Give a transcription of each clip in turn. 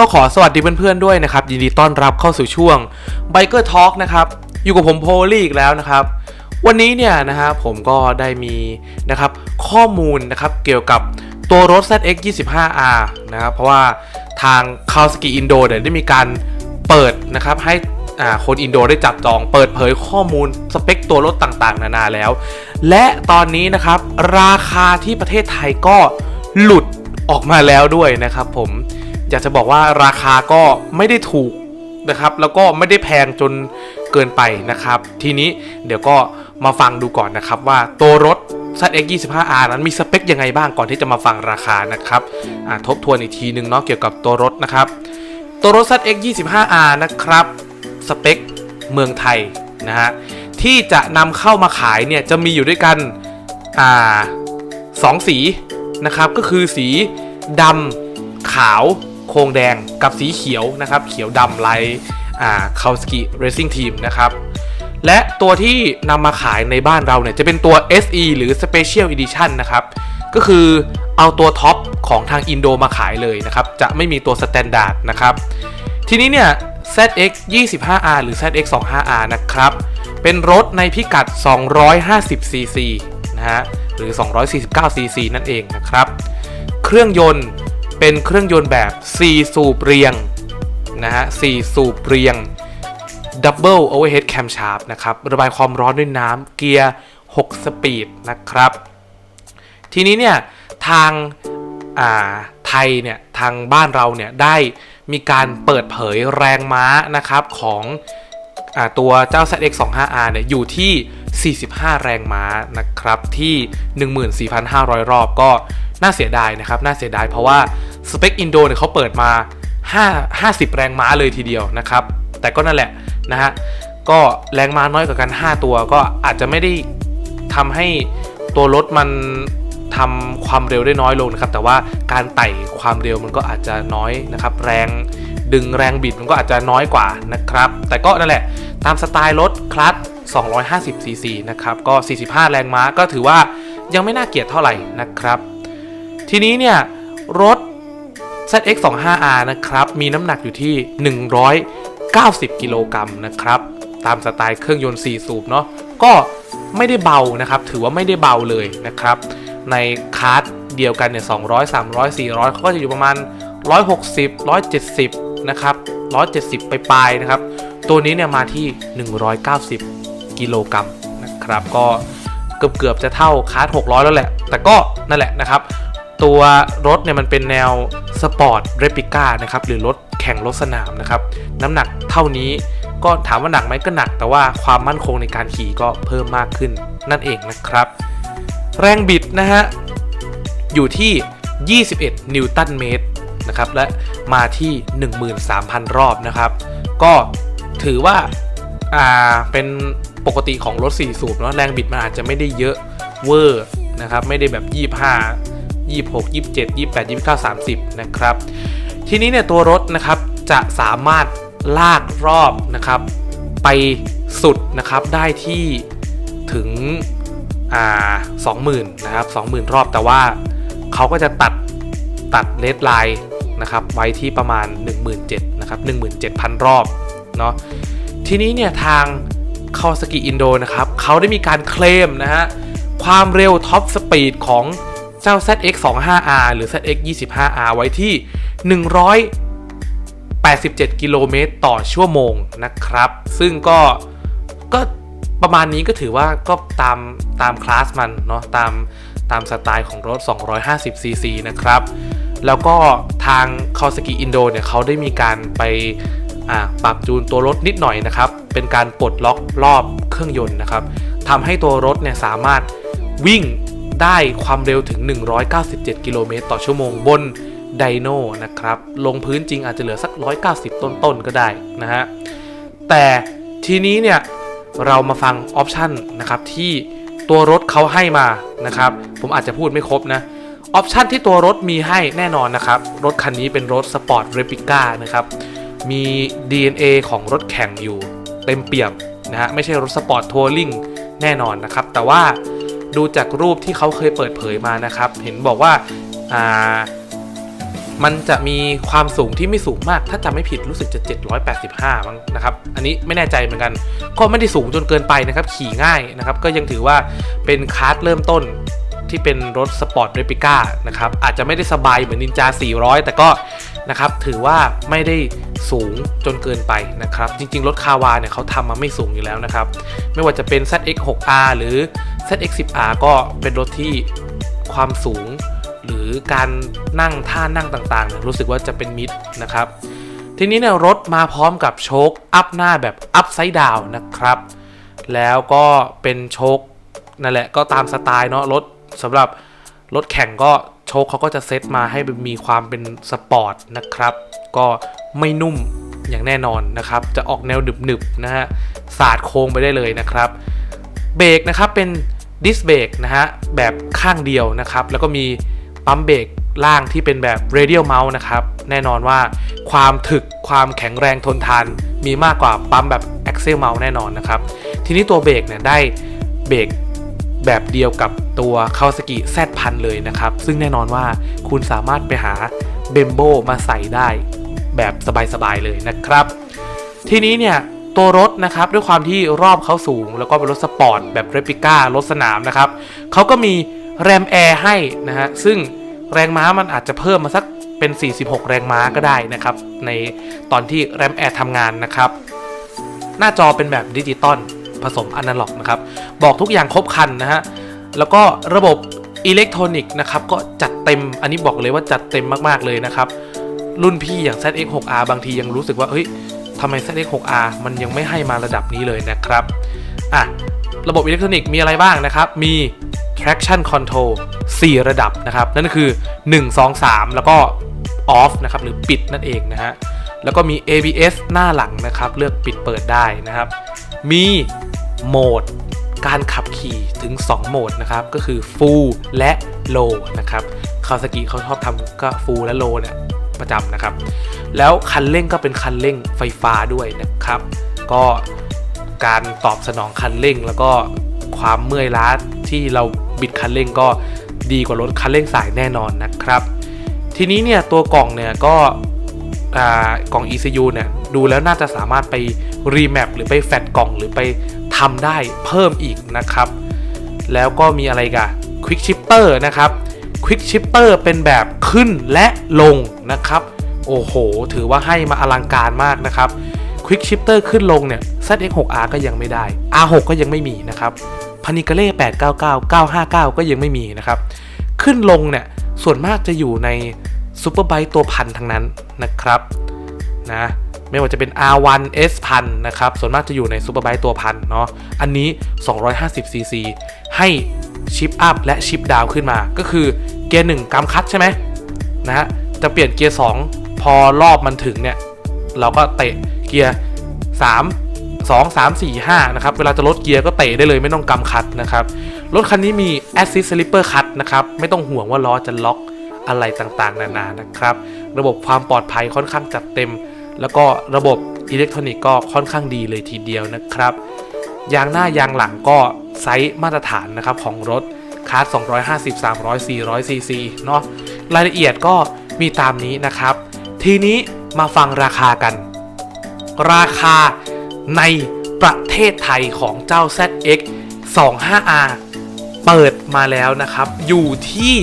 ก็ขอสวัสดีเพื่อนๆด้วยนะครับ ยินดีต้อนรับเข้าสู่ช่วง Biker Talk นะครับ อยู่กับผมโพลีอีกแล้วนะครับ วันนี้เนี่ยนะฮะผมก็ได้มีนะครับข้อมูลนะครับเกี่ยวกับตัวรถ ZX 25R นะครับเพราะว่าทาง k a w a s a k i Indo เนี่ยได้มีการเปิดนะครับให้อ่าคนอินโดได้จับจองเปิดเผยข้อมูลสเปคตัวรถต่างๆ นานาแล้ว และตอนนี้นะครับราคาที่ประเทศไทยก็หลุดออกมาแล้วด้วยนะครับผม อยากจะบอกว่าราคาก็ไม่ได้ถูกนะครับแล้วก็ไม่ได้แพงจนเกินไปนะครับ ทีนี้เดี๋ยวก็มาฟังดูก่อนนะครับว่าตัวรถ ZX 25R นั้นมีสเปคยังไงบ้างก่อนที่จะมาฟังราคานะครับทบทวนอีกทีหนึงเนาะเกี่ยวกับตัวรถนะครับ ตัวรถ ZX 25R นะครับสเปคเมืองไทยนะฮะที่จะนำเข้ามาขายเนี่ยจะมีอยู่ด้วยกันอ่าสองสีนะครับก็คือสีดำขาว โครงแดงกับสีเขียวนะครับเขียวดำลายอ่าคาวสกิเรซิ่งทีมนะครับและตัวที่นำมาขายในบ้านเราเนี่ยจะเป็นตัว SE หรือ Special Edition นะครับก็คือเอาตัวท็อปของทางอินโดมาขายเลยนะครับจะไม่มีตัว Standard นะครับทีนี้เนี่ย ZX 25R หรือ ZX 25R นะครับเป็นรถในพิกัด 250 cc นะฮะหรือ 249 cc นั่นเองนะครับ เครื่องยนต์ เป็นเครื่องยนต์แบบ 4 สูบเรียงนะฮะ 4 สูบเรียง Double Overhead Camshaft นะครับ ระบายความร้อนด้วยน้ำเกียร์ 6 สปีดนะครับ ทีนี้เนี่ย ทางอ่าไทยเนี่ย ทางบ้านเราเนี่ยได้มีการเปิดเผยแรงม้านะครับของอาตัวเจ้า ZX 25R เนี่ยอยู่ที่ 45 แรงม้านะครับที่ 14,500 รอบก็ น่าเสียดายนะครับ น่าเสียดายเพราะว่าสเปคอินโดเนี่ยเขาเปิดมา 5 50 แรงม้าเลยทีเดียวนะครับ แต่ก็นั่นแหละนะฮะ ก็แรงม้าน้อยกว่ากัน 5 ตัว ก็อาจจะไม่ได้ทำให้ตัวรถมันทำความเร็วได้น้อยลงนะครับ แต่ว่าการไต่ความเร็วมันก็อาจจะน้อยนะครับ แรงดึงแรงบิดมันก็อาจจะน้อยกว่านะครับ แต่ก็นั่นแหละตามสไตล์รถคลัต250 cc นะครับ ก็ 45 แรงม้าก็ถือว่ายังไม่น่าเกลียดเท่าไหร่นะครับ ทีนี้เนี่ยรถ ZX 25R นะครับ มีน้ำหนักอยู่ที่ 190 กิโลกรัมนะครับ ตามสไตล์เครื่องยนต์ 4 สูบเนาะก็ไม่ได้เบานะครับ ถือว่าไม่ได้เบาเลยนะครับ ในคาร์ดเดียวกันเนี่ย200 300 400เขาก็จะอยู่ประมาณ 160 170 นะครับ 170 ไปปลายนะครับ ตัวนี้เนี่ยมาที่ 190 กิโลกรัมนะครับ ก็เกือบเกือบๆจะเท่าคาร์ด600 แล้วแหละ แต่ก็นั่นแหละนะครับ ตัวรถเนี่ยมันเป็นแนวสปอร์ตเรปิก้านะครับหรือรถแข่งรถสนามนะครับน้ำหนักเท่านี้ก็ถามว่าหนักไหมก็หนัก แต่ว่าความมั่นคงในการขี่ก็เพิ่มมากขึ้นนั่นเองนะครับ แรงบิดนะฮะอยู่ที่ 21 นิวตันเมตรนะครับและมาที่ 13,000 รอบนะครับ ก็ถือว่าอ่าเป็นปกติของรถ 4 สูบเนาะแรงบิดมันอาจจะไม่ได้เยอะเวอร์นะครับไม่ได้แบบ 25 26 27 28 29 30 นะครับ ทีนี้เนี่ยตัวรถนะครับจะสามารถลากรอบนะครับไปสุดนะครับได้ที่ถึงอ่าสองหมื่นนะครับสองหมื่นรอบแต่ว่าเขาก็จะตัดตัดเลดไลน์นะครับไว้ที่ประมาณ 17,000นะครับ17,000 รอบเนาะทีนี้เนี่ยทางคาวาซากิอินโดนะครับเขาได้มีการเคลมนะฮะความเร็วท็อปสปีดของ เจ้า ZX 25R หรือ ZX 25R ไว้ที่ 187 กิโลเมตรต่อชั่วโมงนะครับ ซึ่งก็ก็ประมาณนี้ก็ถือว่าก็ตามตามคลาสมันเนาะตามตามสไตล์ของรถ 250 cc นะครับ แล้วก็ทาง k a w a s a k i Indo เนี่ยเขาได้มีการไปปรับจูนตัวรถนิดหน่อยนะครับ เป็นการปลดล็อกรอบเครื่องยนต์นะครับทำให้ตัวรถเนี่ยสามารถวิ่ง ได้ความเร็วถึง 197 กิโลเมตรต่อชั่วโมงบนไดโนนะครับ ลงพื้นจริงอาจจะเหลือสัก 190 ต้นๆ ก็ได้นะฮะ แต่ทีนี้เนี่ย เรามาฟังออปชันนะครับที่ตัวรถเขาให้มานะครับ ผมอาจจะพูดไม่ครบนะออปชันที่ตัวรถมีให้แน่นอนนะครับ รถคันนี้เป็นรถสปอร์ตเรปิก้านะครับ มี DNA ของรถแข่งอยู่เต็มเปี่ยมนะฮะไม่ใช่รถสปอร์ตทัวริงแน่นอนนะครับ แต่ว่า ดูจากรูปที่เขาเคยเปิดเผยมานะครับ เห็นบอกว่าอ่ามันจะมีความสูงที่ไม่สูงมาก ถ้าจำไม่ผิดรู้สึกจะ 785มั้งนะครับ อันนี้ไม่แน่ใจเหมือนกัน ก็ไม่ได้สูงจนเกินไปนะครับ ขี่ง่ายนะครับ ก็ยังถือว่าเป็นคาร์ดเริ่มต้น ที่เป็นรถสปอร์ตเรปิก้านะครับอาจจะไม่ได้สบายเหมือนนินจา 400 แต่ก็นะครับถือว่าไม่ได้สูงจนเกินไปนะครับ จริง ๆ รถคาวาเนี่ยเขาทำมาไม่สูงอยู่แล้วนะครับ ไม่ว่าจะเป็น ZX6R หรือ ZX10R ก็เป็นรถที่ความสูง หรือการนั่งท่านั่งต่างๆเนี่ยรู้สึกว่าจะเป็นมิดนะครับ ทีนี้เนี่ยรถมาพร้อมกับโชคอัพหน้าแบบอัพไซด์ดาวนะครับ แล้วก็เป็นโชคนั่นแหละก็ตามสไตล์เนาะรถ สำหรับรถแข่งก็โชคเขาก็จะเซตมาให้มีความเป็นสปอร์ตนะครับ ก็ไม่นุ่มอย่างแน่นอนนะครับ จะออกแนวหนึบๆนะฮะสาดโค้งไปได้เลยนะครับ เบรกนะครับเป็นดิสเบรกนะฮะแบบข้างเดียวนะครับ แล้วก็มีปั๊มเบรกล่างที่เป็นแบบ radial mount นะครับ แน่นอนว่าความถึกความแข็งแรงทนทาน มีมากกว่าปั๊มแบบ axle mount แน่นอนนะครับ ทีนี้ตัวเบรกเนี่ยได้เบรก แบบเดียวกับตัว Kawasaki Z พันเลยนะครับ ซึ่งแน่นอนว่าคุณสามารถไปหาเบมโบมาใส่ได้แบบสบายๆเลยนะครับ ทีนี้เนี่ยตัวรถนะครับด้วยความที่รอบเขาสูง แล้วก็เป็นรถสปอร์ตแบบเรปิก้ารถสนามนะครับเขาก็มีแรมแอร์ให้นะฮะซึ่งแรงม้ามันอาจจะเพิ่มมาสักเป็น 46 แรงม้าก็ได้นะครับ ในตอนที่แรมแอร์ทำงานนะครับ หน้าจอเป็นแบบดิจิตอล ผสมอนาล็อกนะครับบอกทุกอย่างครบคันนะฮะแล้วก็ระบบอิเล็กทรอนิกส์นะครับก็จัดเต็มอันนี้บอกเลยว่าจัดเต็มมาก ๆ เลยนะครับ รุ่นพี่อย่าง ZX6R บางทียังรู้สึกว่าเฮ้ยทำไม ZX6R มันยังไม่ให้มาระดับนี้เลยนะครับอะระบบอิเล็กทรอนิกส์มีอะไรบ้างนะครับ มี traction control 4 ระดับนะครับ นั่นก็คือ 1 2 3 แล้วก็ off นะครับหรือปิดนั่นเองนะฮะแล้วก็มี ABS หน้าหลังนะครับ เลือกปิดเปิดได้นะครับ มี โหมดการขับขี่ถึง 2 โหมดนะครับ ก็คือ full และ low นะครับคาวาซากิเขาชอบทำก็ full และ low เนี่ยประจำนะครับ แล้วคันเร่งก็เป็นคันเร่งไฟฟ้าด้วยนะครับ ก็การตอบสนองคันเร่งแล้วก็ความเมื่อยล้าที่เราบิดคันเร่งก็ดีกว่ารถคันเร่งสายแน่นอนนะครับ ทีนี้เนี่ยตัวกล่องเนี่ยก็ กล่อง ECU เนี่ยดูแล้วน่าจะสามารถไปรีแมปหรือไปแฟดกล่องหรือไปทำได้เพิ่มอีกนะครับ แล้วก็มีอะไรกัน Quick Shifter นะครับ Quick Shifter เป็นแบบขึ้นและลงนะครับ โอ้โห ถือว่าให้มาอลังการมากนะครับ Quick Shifter ขึ้นลงเนี่ย ZX6R ก็ยังไม่ได้ R6 ก็ยังไม่มีนะครับพานิกาเล่899 959 ก็ยังไม่มีนะครับ ขึ้นลงเนี่ยส่วนมากจะอยู่ใน ซูเปอร์ไบค์ตัวพันทั้งนั้นนะครับนะไม่ว่าจะเป็น R1 S พันนะครับ ส่วนมากจะอยู่ในซูเปอร์ไบค์ตัวพันเนาะอันนี้ 250 cc ให้ชิปอัพและชิปดาวขึ้นมา ก็คือเกียร์1กำคัดใช่ไหมนะฮะจะเปลี่ยนเกียร์ 2 พอรอบมันถึงเนี่ย เราก็เตะเกียร์ 3 2 3 4 5 นะครับ เวลาจะลดเกียร์ก็เตะได้เลยไม่ต้องกำคัดนะครับ รถคันนี้มี Assist Slipper Cut นะครับ ไม่ต้องห่วงว่าล้อจะล็อก อะไรต่างๆ นานานะครับ ระบบความปลอดภัยค่อนข้างจัดเต็ม แล้วก็ระบบอิเล็กทรอนิกส์ก็ค่อนข้างดีเลยทีเดียวนะครับยางหน้ายางหลังก็ไซส์มาตรฐานนะครับของรถคาร์ด250 300 400 cc เนาะรายละเอียดก็มีตามนี้นะครับ ทีนี้มาฟังราคากัน ราคาในประเทศไทยของเจ้า ZX 25R เปิดมาแล้วนะครับ อยู่ที่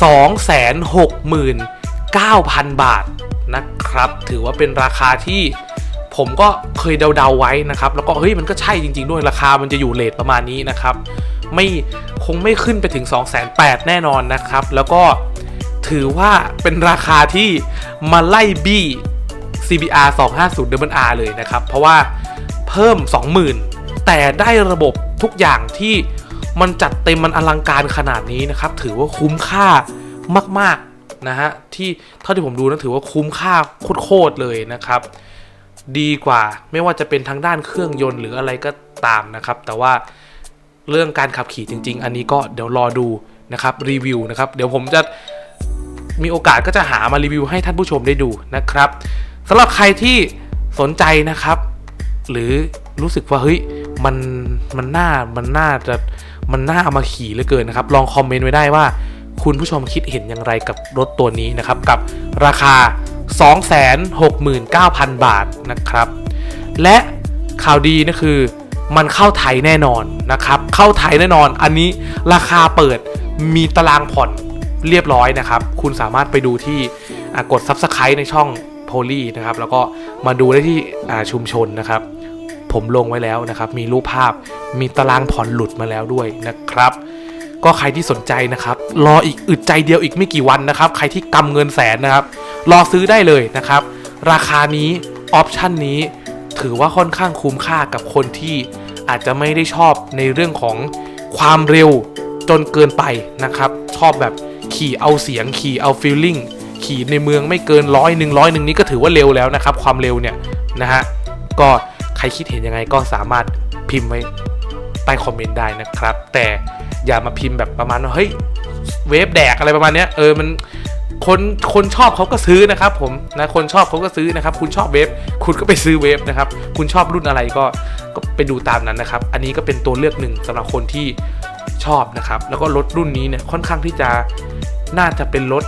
269,000 บาทนะครับ ถือว่าเป็นราคาที่ผมก็เคยเดาๆไว้นะครับ แล้วก็เฮ้ยมันก็ใช่จริง ๆ ด้วยราคามันจะอยู่เลทประมาณนี้นะครับ ไม่คงไม่ขึ้นไปถึง208,000แน่นอนนะครับ แล้วก็ถือว่าเป็นราคาที่มาไล่บี้ CBR 250 WR เลยนะครับ เพราะว่าเพิ่ม 20,000 แต่ได้ระบบทุกอย่างที่ มันจัดเต็มมันอลังการขนาดนี้นะครับ ถือว่าคุ้มค่ามากๆนะฮะที่เท่าที่ผมดูนะถือว่าคุ้มค่าโคตรๆเลยนะครับ ดีกว่าไม่ว่าจะเป็นทางด้านเครื่องยนต์หรืออะไรก็ตามนะครับ แต่ว่าเรื่องการขับขี่จริง ๆ อันนี้ก็เดี๋ยวรอดูนะครับรีวิวนะครับ เดี๋ยวผมจะมีโอกาสก็จะหามารีวิวให้ท่านผู้ชมได้ดูนะครับสำหรับใครที่สนใจนะครับ หรือรู้สึกว่าเฮ้ยมันมันน่ามันน่าจะ มันน่าเอามาขี่เหลือเกินนะครับ ลองคอมเมนต์ไว้ได้ว่า คุณผู้ชมคิดเห็นอย่างไรกับรถตัวนี้นะครับ กับราคา 269,000 บาทนะครับ และข่าวดีนะคือ มันเข้าไทยแน่นอนนะครับ เข้าไทยแน่นอน อันนี้ราคาเปิดมีตารางผ่อนเรียบร้อยนะครับ คุณสามารถไปดูที่กด Subscribe ในช่องโพลีนะครับ แล้วก็มาดูได้ที่ชุมชนนะครับ ผมลงไว้แล้วนะครับ มีรูปภาพ มีตารางผ่อนหลุดมาแล้วด้วยนะครับ ก็ใครที่สนใจนะครับ รออีกอึดใจเดียวอีกไม่กี่วันนะครับ ใครที่กำเงินแสนนะครับ รอซื้อได้เลยนะครับ ราคานี้ออปชันนี้ ถือว่าค่อนข้างคุ้มค่ากับคนที่อาจจะไม่ได้ชอบในเรื่องของความเร็วจนเกินไปนะครับ ชอบแบบขี่เอาเสียงขี่เอาฟีลลิ่งขี่ในเมืองไม่เกินร้อยหนึ่งร้อยหนึ่งนี้ก็ถือว่าเร็วแล้วนะครับ ความเร็วเนี่ยนะฮะก็ ใครคิดเห็นยังไงก็สามารถพิมพ์ไว้ใต้คอมเมนต์ได้นะครับ แต่อย่ามาพิมพ์แบบประมาณว่าเฮ้ยเวฟแดกอะไรประมาณเนี้ยเออมันคนคนชอบเขาก็ซื้อนะครับผมนะคนชอบเขาก็ซื้อนะครับ คุณชอบเวฟคุณก็ไปซื้อเวฟนะครับ คุณชอบรุ่นอะไรก็ก็ไปดูตามนั้นนะครับ อันนี้ก็เป็นตัวเลือกหนึ่งสำหรับคนที่ชอบนะครับ แล้วก็รถรุ่นนี้เนี่ยค่อนข้างที่จะน่าจะเป็นรถ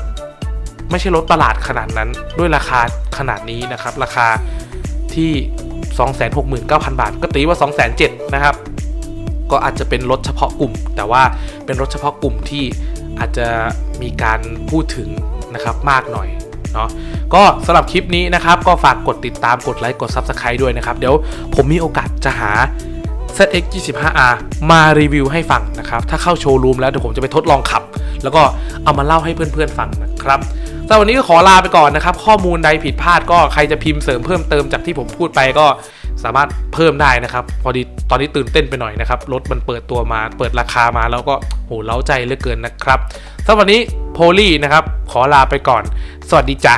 ไม่ใช่รถตลาดขนาดนั้น ด้วยราคาขนาดนี้นะครับ ราคาที่ 269,000 บาท ก็ตีว่า 207,000นะครับ ก็อาจจะเป็นรถเฉพาะกลุ่ม แต่ว่าเป็นรถเฉพาะกลุ่มที่อาจจะมีการพูดถึงนะครับมากหน่อยเนาะก็สำหรับคลิปนี้นะครับ ก็ฝากกดติดตามกดไลค์กด Subscribe ด้วยนะครับ เดี๋ยวผมมีโอกาสจะหา ZX 25R มารีวิวให้ฟังนะครับ ถ้าเข้าโชว์รูมแล้วเดี๋ยวผมจะไปทดลองขับ แล้วก็เอามาเล่าให้เพื่อนๆฟังนะครับ สำหรับวันนี้ก็ขอลาไปก่อนนะครับ ข้อมูลใดผิดพลาดก็ใครจะพิมพ์เสริมเพิ่มเติมจากที่ผมพูดไปก็สามารถเพิ่มได้นะครับ พอดีตอนนี้ตื่นเต้นไปหน่อยนะครับ รถมันเปิดตัวมา เปิดราคามาแล้วก็โหเล้าใจเหลือเกินนะครับสำหรับวันนี้โพลี่นะครับ ขอลาไปก่อน สวัสดีจ้ะ